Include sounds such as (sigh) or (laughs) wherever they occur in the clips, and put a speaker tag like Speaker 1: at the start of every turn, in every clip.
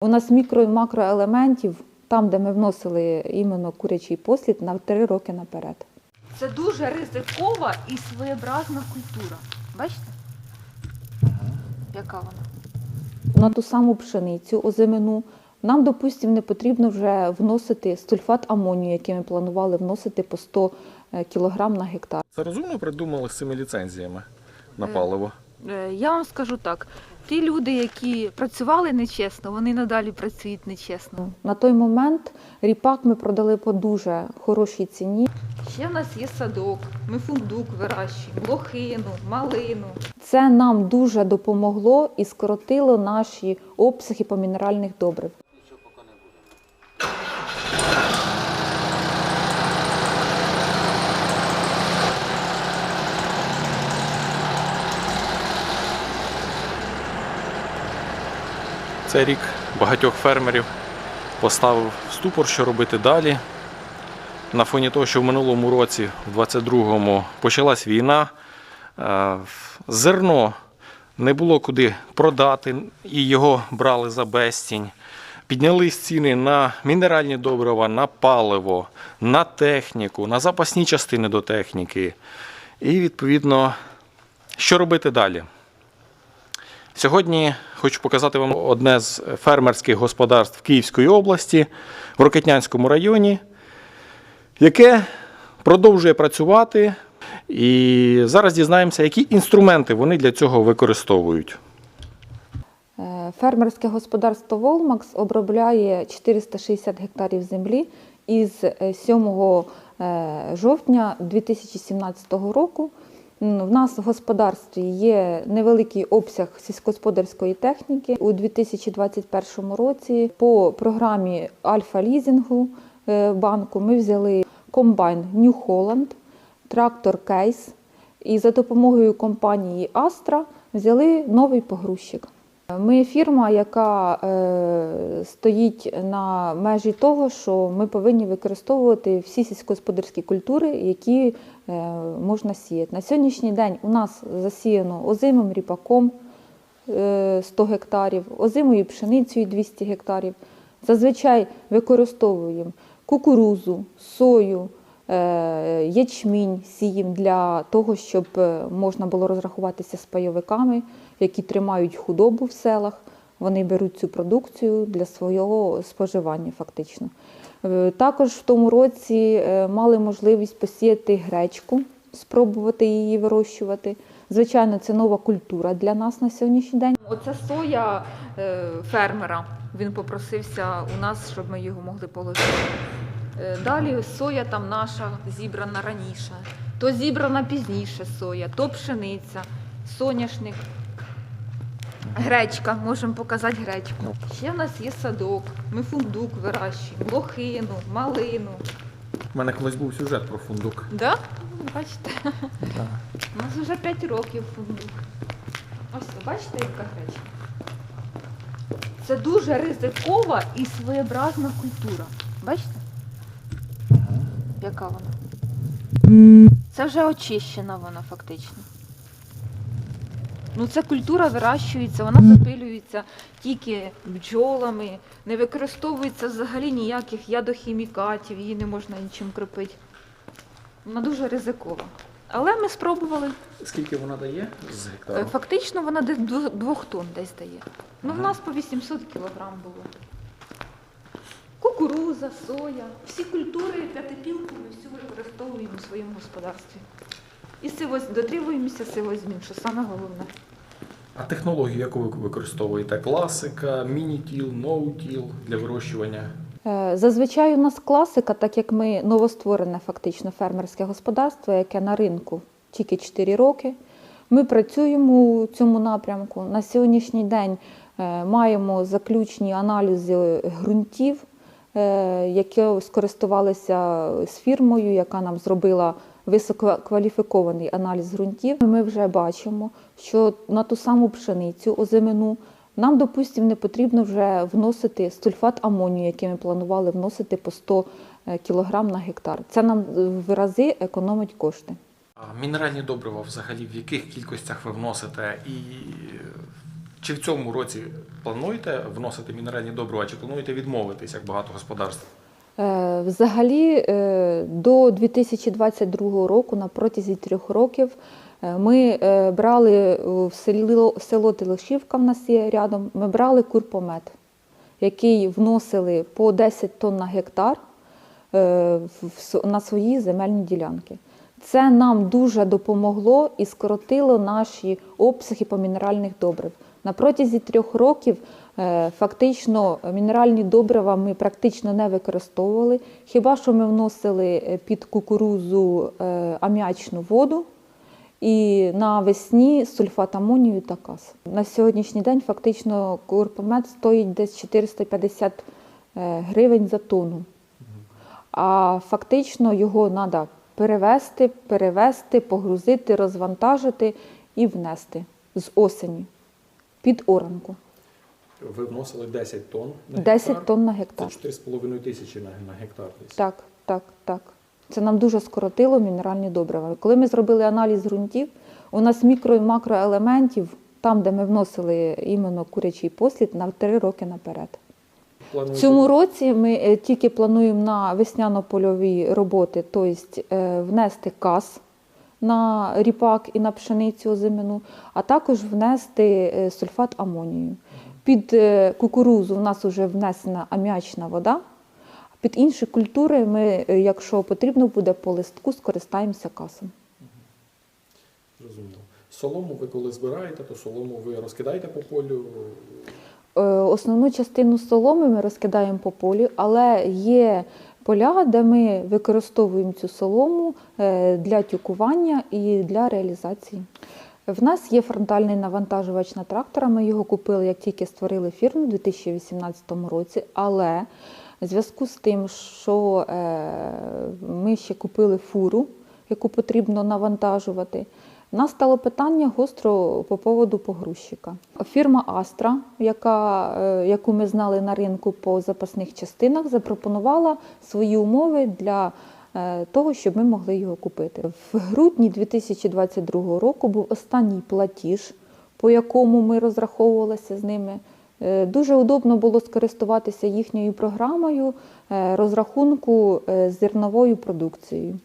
Speaker 1: У нас мікро і макроелементів, там, де ми вносили іменно курячий послід, на три роки наперед.
Speaker 2: Це дуже ризикова і своєобразна культура. Бачите? Яка вона?
Speaker 1: На ту саму пшеницю озимину нам, допустимо, не потрібно вже вносити сульфат амонію, який ми планували вносити по 100 кг на гектар.
Speaker 3: Це розумно придумали з цими ліцензіями на
Speaker 2: Е.
Speaker 3: паливо.
Speaker 2: Е, Я вам скажу так: ті люди, які працювали нечесно, вони надалі працюють нечесно.
Speaker 1: На той момент ріпак ми продали по дуже хорошій ціні.
Speaker 2: Ще в нас є садок, ми фундук вирощуємо, лохину, малину.
Speaker 1: Це нам дуже допомогло і скоротило наші обсяги по мінеральних добрив.
Speaker 3: Цей рік багатьох фермерів поставив в ступор, що робити далі. На фоні того, що в минулому році, в 22-му, почалась війна, е, зерно не було куди продати, і його брали за безцінь. Піднялись ціни на мінеральні добрива, на паливо, на техніку, на запасні частини до техніки. І відповідно, що робити далі? Сьогодні хочу показати вам одне з фермерських господарств Київської області в Рокетнянському районі, яке продовжує працювати. І зараз дізнаємося, які інструменти вони для цього використовують.
Speaker 1: Е, Фермерське господарство Волмакс обробляє 460 гектарів землі із е, 7 е, жовтня 2017 року. В нас в господарстві є невеликий обсяг сільськогосподарської техніки. У 2021 році по програмі Альфа-лізінгу е, банку ми взяли комбайн New Holland, трактор Кейс і за допомогою компанії Астра взяли новий погрузчик. Ми фірма, яка е, стоїть на межі того, що ми повинні використовувати всі сільськогосподарські культури, які е, можна сіяти. На сьогоднішній день у нас засіяно озимим ріпаком е, 100 гектарів, озимою пшеницею 200 гектарів. Зазвичай використовуємо кукурузу, сою, е, ячмінь сіємо для того, щоб е, можна було розрахуватися з пайовиками, які тримають худобу в селах. Вони беруть цю продукцію для свого споживання, фактично. Е, Також в тому році е, мали можливість посіяти гречку, спробувати її вирощувати. Звичайно, це нова культура для нас на сьогоднішній день.
Speaker 2: Оце соя е, фермера. Він попросився у нас, щоб ми його могли положити. Далі соя там наша зібрана раніше, то зібрана пізніше соя, то пшениця, соняшник, гречка. Можемо показати гречку. Ще в нас є садок, ми фундук вирощуємо, лохину, малину.
Speaker 3: У мене колись був сюжет про фундук.
Speaker 2: Да? Бачите? У нас вже 5 років фундук. Ось бачите, яка гречка? Це дуже ризикова і своєобразна культура. Бачите? Яка вона? Це вже очищена вона фактично. Ну, ця культура вирощується, вона запилюється тільки бджолами, не використовується взагалі ніяких ядохімікатів, її не можна нічим кропити. Вона дуже ризикова. Але ми спробували.
Speaker 3: Скільки вона дає з
Speaker 2: Е,
Speaker 3: гектару?
Speaker 2: Фактично вона десь двох тонн десь дає. Ну, в нас по 800 кілограм було. Кукуруза, соя, всі культури п'ятипілку ми всю використовуємо у своєму господарстві. І сивоз... дотримуємося сивозмін, що саме головне.
Speaker 3: А технологію яку ви використовуєте? Класика, міні-тіл, ноу-тіл для вирощування?
Speaker 1: Е, Зазвичай у нас класика, так як ми новостворене фактично фермерське господарство, яке на ринку тільки 4 роки. Ми працюємо у цьому напрямку. На сьогоднішній день е, маємо заключні аналізи ґрунтів, е, які скористувалися з фірмою, яка нам зробила висококваліфікований аналіз ґрунтів. Ми вже бачимо, що на ту саму пшеницю озимину нам, допустимо, не потрібно вже вносити сульфат амонію, який ми планували вносити по 100 кг на гектар. Це нам в рази економить кошти.
Speaker 3: Мінеральні добрива взагалі в яких кількостях ви вносите і Чи в цьому році плануєте вносити мінеральні добрива, чи плануєте відмовитись, як багато господарств?
Speaker 1: Е, Взагалі е, до 2022 року, на протязі трьох років, е, ми брали в село, село Телешівка, в нас є рядом, ми брали курпомет, який вносили по 10 тонн на гектар на свої земельні ділянки. Це нам дуже допомогло і скоротило наші обсяги по мінеральних добрив. На протязі трьох років фактично мінеральні добрива ми практично не використовували. Хіба що ми вносили е, під кукурузу е, аміачну воду і навесні сульфат амонію та каз. На сьогоднішній день фактично курпомет стоїть десь 450 е, гривень за тонну. А фактично його треба перевести, перевести, погрузити, розвантажити і внести з осені під оранку.
Speaker 3: Ви вносили 10 тонн на
Speaker 1: 10 тонн на гектар.
Speaker 3: Це 4,5 тисячі на, на гектар. десь.
Speaker 1: Так, так, так. Це нам дуже скоротило мінеральні добрива. Коли ми зробили аналіз ґрунтів, у нас мікро і макроелементів, там, де ми вносили іменно курячий послід, на 3 роки наперед. В цьому році ми е, тільки плануємо на весняно-польові роботи, тобто е, внести каз на ріпак і на пшеницю озимину, а також внести е, сульфат амонію. Під е, кукурузу в нас вже внесена аміачна вода. Під інші культури ми, е, якщо потрібно буде по листку, скористаємося касом.
Speaker 3: Зрозуміло. Солому ви коли збираєте, то солому ви розкидаєте по полю.
Speaker 1: Е, Основну частину соломи ми розкидаємо по полі, але є поля, де ми використовуємо цю солому для тюкування і для реалізації. В нас є фронтальний навантажувач на трактора. Ми його купили, як тільки створили фірму у 2018 році. Але в зв'язку з тим, що е, ми ще купили фуру, яку потрібно навантажувати, нас стало питання гостро по поводу погрузчика. Фірма Астра, яка, е, яку ми знали на ринку по запасних частинах, запропонувала свої умови для того, щоб ми могли його купити. В грудні 2022 року був останній платіж, по якому ми розраховувалися з ними. Е, Дуже удобно було скористуватися їхньою програмою е, розрахунку е, з зерновою продукцією.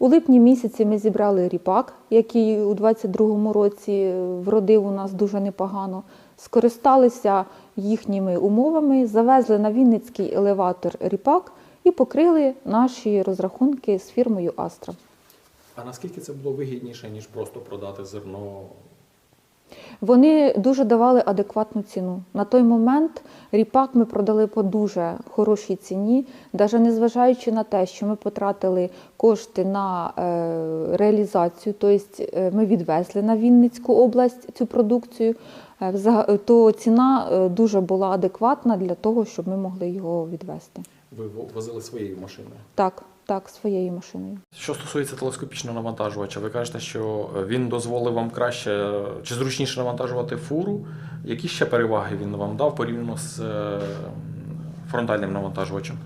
Speaker 1: У липні місяці ми зібрали ріпак, який у 2022 році е, вродив у нас дуже непогано. Скористалися їхніми умовами, завезли на Вінницький елеватор ріпак і покрили наші розрахунки з фірмою Астра.
Speaker 3: А наскільки це було вигідніше, ніж просто продати зерно?
Speaker 1: Вони дуже давали адекватну ціну. На той момент ріпак ми продали по дуже хорошій ціні, навіть незважаючи на те, що ми потратили кошти на е, реалізацію, тобто е, ми відвезли на Вінницьку область цю продукцію, е, то ціна дуже була адекватна для того, щоб ми могли його відвезти.
Speaker 3: Ви во- возили своєю машиною?
Speaker 1: Так, так, своєю машиною.
Speaker 3: Що стосується телескопічного навантажувача, ви кажете, що він дозволив вам краще чи зручніше навантажувати фуру. Які ще переваги він вам дав порівняно з е, фронтальним навантажувачем?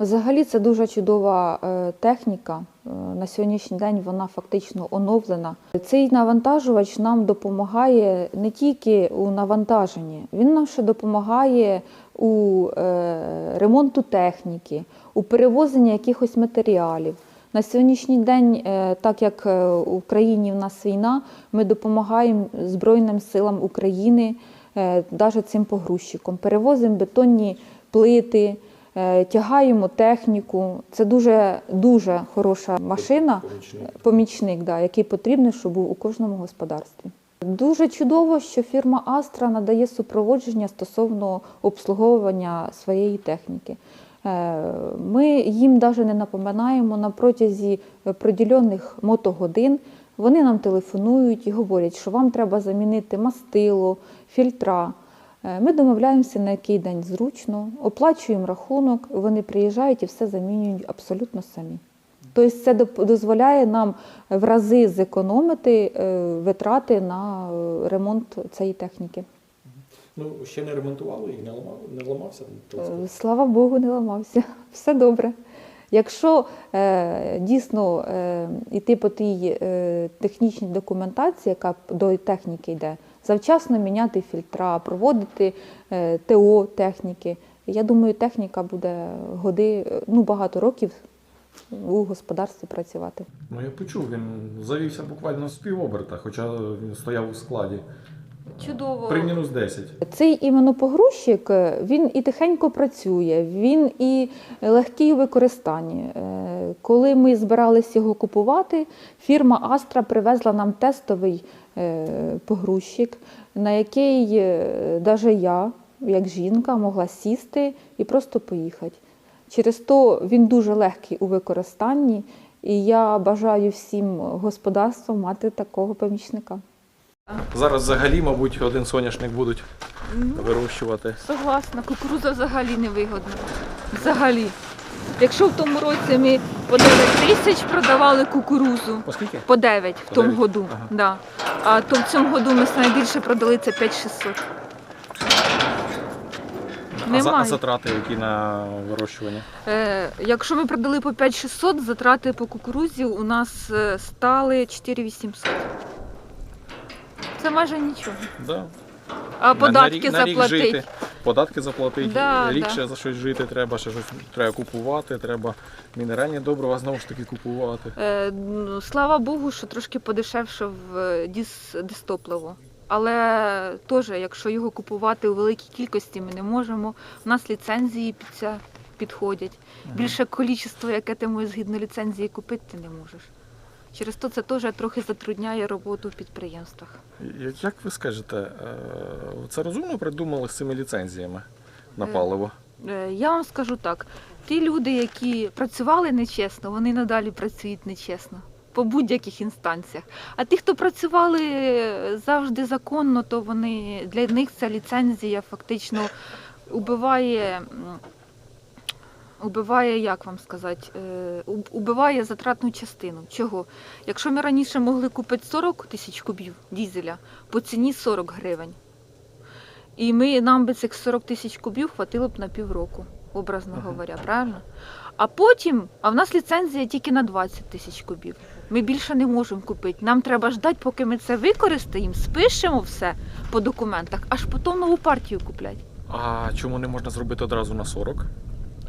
Speaker 1: Взагалі це дуже чудова е, техніка. Е, На сьогоднішній день вона фактично оновлена. Цей навантажувач нам допомагає не тільки у навантаженні, він нам ще допомагає у е, ремонту техніки, у перевозенні якихось матеріалів. На сьогоднішній день, так як в країні в нас війна, ми допомагаємо Збройним силам України навіть цим погрузчиком. Перевозимо бетонні плити, тягаємо техніку. Це дуже дуже хороша машина,
Speaker 3: Помічник.
Speaker 1: помічник, да, який потрібен, щоб був у кожному господарстві. Дуже чудово, що фірма Астра надає супроводження стосовно обслуговування своєї техніки. Е, Ми їм навіть не напоминаємо на протязі е, приділених мотогодин. Вони нам телефонують і говорять, що вам треба замінити мастило, фільтра. Е, Ми домовляємося, на який день зручно, оплачуємо рахунок, вони приїжджають і все замінюють абсолютно самі. Тобто це дозволяє нам в рази зекономити е, витрати на е, ремонт цієї техніки.
Speaker 3: Ну, ще не ремонтували і не, ламав, не ламався
Speaker 1: Слава Богу, не ламався. (laughs) Все добре. Якщо е, дійсно е, йти по тій е, технічній документації, яка до техніки йде,
Speaker 4: завчасно міняти фільтра, проводити е, ТО техніки. Я думаю, техніка буде годи, е, ну багато років у господарстві працювати.
Speaker 3: Ну я почув, він завівся буквально з півоберта, хоча він стояв у складі.
Speaker 1: Чудово.
Speaker 3: При мінус 10.
Speaker 4: Цей іменно погрузчик, е, він і тихенько працює, він і легкий у використанні. Е, Коли ми збиралися його купувати, фірма Астра привезла нам тестовий е, погрузчик, на який навіть я, як жінка, могла сісти і просто поїхати. Через то він дуже легкий у використанні, і я бажаю всім господарствам мати такого помічника.
Speaker 3: Зараз взагалі, мабуть, один соняшник будуть
Speaker 1: Ну,
Speaker 3: вирощувати.
Speaker 1: Согласна, кукуруза взагалі не вигодна. Взагалі. Якщо в тому році ми по 9 тисяч продавали кукурузу,
Speaker 3: Оскільки?
Speaker 1: по 9 в
Speaker 3: По
Speaker 1: тому
Speaker 3: 9?
Speaker 1: году,
Speaker 3: Ага.
Speaker 1: да. а то в цьому году ми найбільше продали це 5600.
Speaker 3: А, за, а
Speaker 1: Немає.
Speaker 3: затрати, які на вирощування?
Speaker 1: Е, якщо ми продали по 5600, затрати по кукурузі у нас е, стали 4800. Це майже нічого.
Speaker 3: Да.
Speaker 1: А податки
Speaker 3: на рік, на рік
Speaker 1: заплатити.
Speaker 3: податки заплатити,
Speaker 1: Да,
Speaker 3: рік
Speaker 1: да.
Speaker 3: ще за щось жити треба, ще щось треба купувати, треба мінеральні добрива знову ж таки купувати.
Speaker 1: Е, ну, слава Богу, що трошки подешевшав е, діс, дистопливо. Але теж, якщо його купувати у великій кількості, ми не можемо. У нас ліцензії під це підходять. Більше кількість, яке ти можеш згідно ліцензії купити, ти не можеш. Через то це теж трохи затрудняє роботу в підприємствах.
Speaker 3: Як ви скажете, е, це розумно придумали з цими ліцензіями на
Speaker 1: Е,
Speaker 3: паливо?
Speaker 1: Е, Я вам скажу так: ті люди, які працювали нечесно, вони надалі працюють нечесно по будь-яких інстанціях. А ті, хто працювали завжди законно, то вони для них ця ліцензія фактично убиває. Убиває, як вам сказати, е, убиває затратну частину. Чого? Якщо ми раніше могли купити 40 тисяч кубів дізеля по ціні 40 гривень, і ми, нам би цих 40 тисяч кубів хватило б на півроку, образно
Speaker 3: Ага.
Speaker 1: говоря, правильно? А потім, а в нас ліцензія тільки на 20 тисяч кубів. Ми більше не можемо купити. Нам треба ждати, поки ми це використаємо, спишемо все по документах, аж потім нову партію купляти.
Speaker 3: А чому не можна зробити одразу на 40?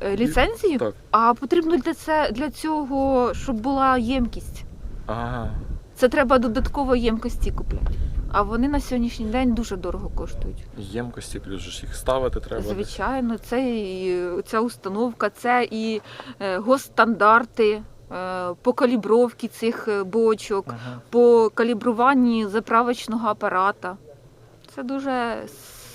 Speaker 1: Е, Ліцензію?
Speaker 3: Так.
Speaker 1: А потрібно для, це, для цього, щоб була ємкість.
Speaker 3: Ага.
Speaker 1: Це треба додатково ємкості купляти. А вони на сьогоднішній день дуже дорого коштують.
Speaker 3: Ємкості, плюс ж їх ставити треба.
Speaker 1: Звичайно, це і ця установка, це і е, госстандарти е, по калібровці цих бочок,
Speaker 3: Ага.
Speaker 1: по калібруванні заправочного апарата. Це дуже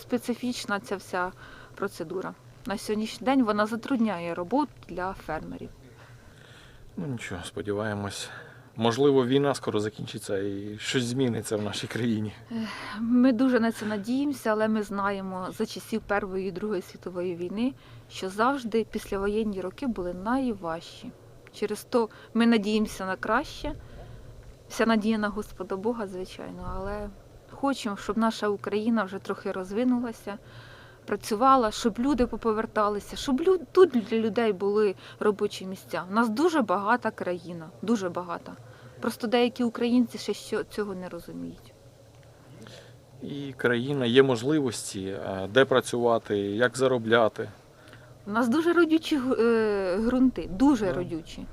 Speaker 1: специфічна ця вся процедура. На сьогоднішній день вона затрудняє роботу для фермерів.
Speaker 3: Ну нічого, сподіваємось. Можливо, війна скоро закінчиться і щось зміниться в нашій країні.
Speaker 1: Ми дуже на це надіємося, але ми знаємо за часів Першої і Другої світової війни, що завжди післявоєнні роки були найважчі. Через то ми надіємося на краще. Вся надія на Господа Бога, звичайно, але хочемо, щоб наша Україна вже трохи розвинулася, працювала, щоб люди поповерталися, щоб тут для людей були робочі місця. У нас дуже багата країна, дуже багата. Просто деякі українці ще цього не розуміють.
Speaker 3: І країна є можливості, де працювати, як заробляти.
Speaker 1: У нас дуже родючі е, ґрунти, дуже
Speaker 3: Да.
Speaker 1: родючі.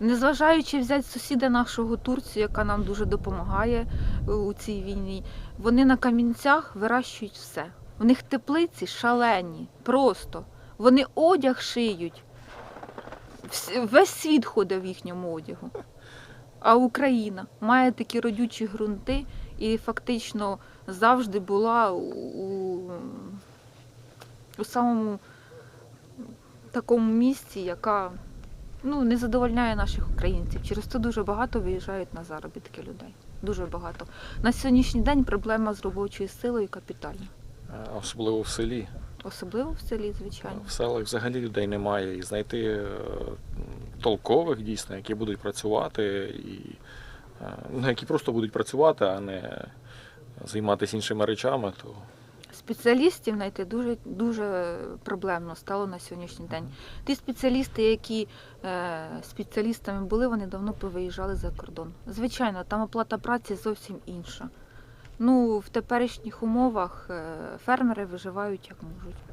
Speaker 1: Незважаючи взяти сусіда нашого Турцію, яка нам дуже допомагає е, у цій війні, вони на камінцях вирощують все. У них теплиці шалені, просто. Вони одяг шиють. Весь світ ходить в їхньому одягу. А Україна має такі родючі ґрунти і фактично завжди була у, у, самому такому місці, яка ну, не задовольняє наших українців. Через це дуже багато виїжджають на заробітки людей. Дуже багато. На сьогоднішній день проблема з робочою силою капітальна.
Speaker 3: А Особливо в селі.
Speaker 1: Особливо в селі, звичайно.
Speaker 3: В селах взагалі людей немає. І знайти е, толкових дійсно, які будуть працювати, і, е, ну, які просто будуть працювати, а не займатися іншими речами, то
Speaker 1: Спеціалістів знайти дуже, дуже проблемно стало на сьогоднішній день. Ті спеціалісти, які е, спеціалістами були, вони давно повиїжджали за кордон. Звичайно, там оплата праці зовсім інша. Ну, в теперішніх умовах е, фермери виживають як можуть.